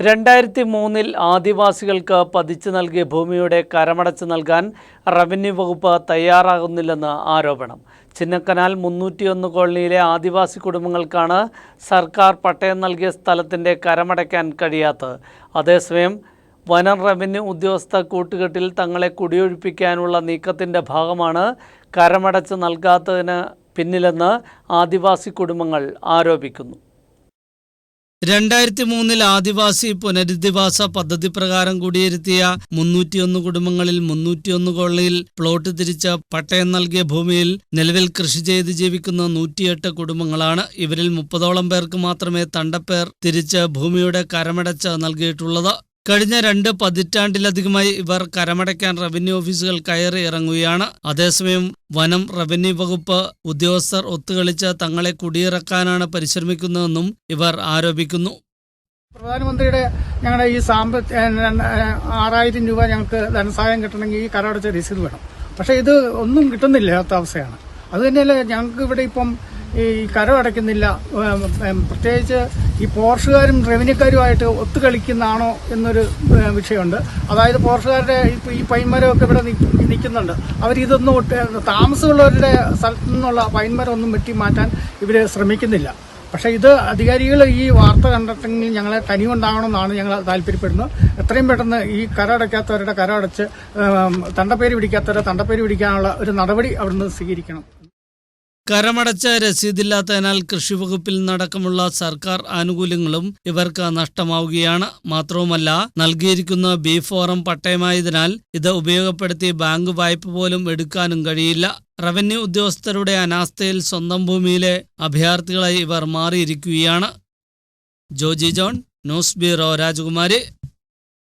രണ്ടായിരത്തി മൂന്നിൽ ആദിവാസികൾക്ക് പതിച്ചു നൽകിയ ഭൂമിയുടെ കരമടച്ച് നൽകാൻ റവന്യൂ വകുപ്പ് തയ്യാറാകുന്നില്ലെന്ന് ആരോപണം. ചിന്നക്കനാൽ മുന്നൂറ്റിയൊന്ന് കോളനിയിലെ ആദിവാസി കുടുംബങ്ങൾക്കാണ് സർക്കാർ പട്ടയം നൽകിയ സ്ഥലത്തിന്റെ കരമടയ്ക്കാൻ കഴിയാത്തത്. അതേസമയം വനം റവന്യൂ ഉദ്യോഗസ്ഥ കൂട്ടുകെട്ടിൽ തങ്ങളെ കുടിയൊഴിപ്പിക്കാനുള്ള നീക്കത്തിന്റെ ഭാഗമാണ് കരമടച്ച് നൽകാത്തതിന് പിന്നിലെന്ന് ആദിവാസി കുടുംബങ്ങൾ ആരോപിക്കുന്നു. രണ്ടായിരത്തി മൂന്നിൽ ആദിവാസി പുനരധിവാസ പദ്ധതി പ്രകാരം കുടിയിരുത്തിയ മുന്നൂറ്റിയൊന്ന് കുടുംബങ്ങളിൽ മുന്നൂറ്റിയൊന്ന് കൊള്ളയിൽ പ്ലോട്ട് തിരിച്ച പട്ടയം നൽകിയ ഭൂമിയിൽ നിലവിൽ കൃഷി ചെയ്ത് ജീവിക്കുന്ന നൂറ്റിയെട്ട് കുടുംബങ്ങളാണ്. ഇവരിൽ മുപ്പതോളം പേർക്ക് മാത്രമേ തണ്ടപ്പേർ തിരിച്ച് ഭൂമിയുടെ കരമടച്ച് നൽകിയിട്ടുള്ളത്. കഴിഞ്ഞ രണ്ട് പതിറ്റാണ്ടിലധികമായി ഇവർ കരമടയ്ക്കാൻ റവന്യൂ ഓഫീസുകൾ കയറി ഇറങ്ങുകയാണ്. അതേസമയം വനം റവന്യൂ വകുപ്പ് ഉദ്യോഗസ്ഥർ ഒത്തുകളിച്ച് തങ്ങളെ കുടിയിറക്കാനാണ് പരിശ്രമിക്കുന്നതെന്നും ഇവർ ആരോപിക്കുന്നു. പ്രധാനമന്ത്രിയുടെ ഞങ്ങളുടെ ഈ സാമ്പ ആറായിരം രൂപ ഞങ്ങൾക്ക് ധനസഹായം കിട്ടണമെങ്കിൽ ഈ കരടച്ച രസീത് വേണം. പക്ഷേ ഇത് ഒന്നും കിട്ടുന്നില്ലാത്ത അവസ്ഥയാണ്. അത് തന്നെയല്ല ഞങ്ങൾക്ക് ഇവിടെ ഇപ്പം ഈ കരം അടയ്ക്കുന്നില്ല. ഉം, ഉം, പ്രത്യേകിച്ച് ഈ പോർഷുകാരും റവന്യൂക്കാരുമായിട്ട് ഒത്തു കളിക്കുന്നതാണോ എന്നൊരു വിഷയമുണ്ട്. അതായത് പോർഷുകാരുടെ ഈ പൈൻമരമൊക്കെ ഇവിടെ നിൽക്കുന്നുണ്ട്. അവരിതൊന്നും താമസമുള്ളവരുടെ സ്ഥലത്തു നിന്നുള്ള പൈൻമരം ഒന്നും വെട്ടി മാറ്റാൻ ഇവർ ശ്രമിക്കുന്നില്ല. പക്ഷേ ഇത് അധികാരികൾ ഈ വാർത്ത കണ്ടെങ്കിൽ ഞങ്ങളെ തനി കൊണ്ടാവണമെന്നാണ് ഞങ്ങൾ താല്പര്യപ്പെടുന്നത്. എത്രയും പെട്ടെന്ന് ഈ കര അടയ്ക്കാത്തവരുടെ കര അടച്ച് ഉം, തണ്ടപ്പേര് പിടിക്കാത്തവരെ തണ്ടപ്പേര് പിടിക്കാനുള്ള ഒരു നടപടി അവിടുന്ന് സ്വീകരിക്കണം. കരമടച്ച രസീതില്ലാത്തതിനാൽ കൃഷിവകുപ്പിൽ നടക്കമുള്ള സർക്കാർ ആനുകൂല്യങ്ങളും ഇവർക്ക് നഷ്ടമാവുകയാണ്. മാത്രവുമല്ല നൽകിയിരിക്കുന്ന ബി ഫോറം പട്ടയമായതിനാൽ ഇത് ഉപയോഗപ്പെടുത്തി ബാങ്ക് വായ്പ പോലും എടുക്കാനും കഴിയില്ല. റവന്യൂ ഉദ്യോഗസ്ഥരുടെ അനാസ്ഥയിൽ സ്വന്തം ഭൂമിയിലെ അഭയാർത്ഥികളായി ഇവർ മാറിയിരിക്കുകയാണ്. ജോജി ജോൺ ന്യൂസ് ബ്യൂറോ രാജകുമാരി.